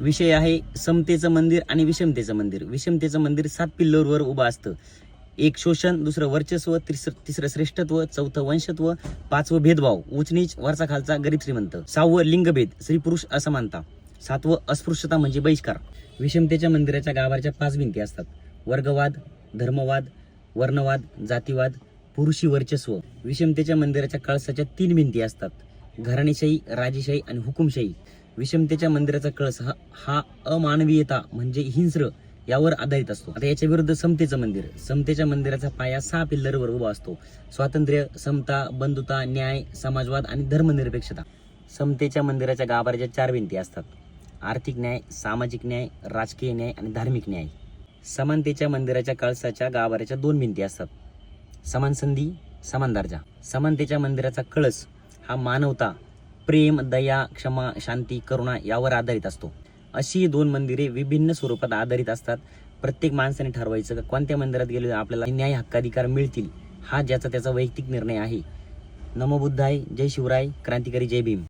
विषय आहे समतेचं मंदिर आणि विषमतेचं मंदिर. विषमतेचं मंदिर सात पिल्लरवर उभं असतं. एक शोषण दुसरं वर्चस्व तिसरं तिसरं श्रेष्ठत्व चौथं वंशत्व पाचवं भेदभाव. उचनीच वरचा खालचा गरीब श्रीमंत. सहावं लिंगभेद स्त्री पुरुष असमानता. सातवं अस्पृश्यता म्हणजे बहिष्कार. विषमतेच्या मंदिराच्या गाभाऱ्याच्या पाच भिंती असतात. वर्गवाद धर्मवाद वर्णवाद जातीवाद पुरुषी वर्चस्व. विषमतेच्या मंदिराच्या कळसाच्या तीन भिंती असतात. घराणेशाही राजेशाही आणि हुकुमशाही. विषमतेच्या मंदिराचा कळस हा हा अमानवीयता म्हणजे हिंस्र यावर आधारित असतो. आता याच्या विरुद्ध समतेचं मंदिर. समतेच्या मंदिराचा पाया सहा पिल्लरवर उभा असतो. स्वातंत्र्य समता बंधुता न्याय समाजवाद आणि धर्मनिरपेक्षता. समतेच्या मंदिराच्या गाभाऱ्याच्या चार भिंती असतात. आर्थिक न्याय सामाजिक न्याय राजकीय न्याय आणि धार्मिक न्याय. समानतेच्या मंदिराच्या कळसाच्या गाभाऱ्याच्या दोन भिंती असतात. समान संधी समान दर्जा. समानतेच्या मंदिराचा कळस हा मानवता प्रेम दया क्षमा शांती करुणा यावर आधारित असतो. अशी दोन मंदिरे विभिन्न स्वरूपात आधारित असतात. प्रत्येक माणसाने ठरवायचं का कोणत्या मंदिरात गेलो आपल्याला न्याय हक्काधिकार मिळतील हा ज्याचा त्याचा वैयक्तिक निर्णय आहे. नमोबुद्धाय जय शिवराय क्रांतिकारी जय भीम.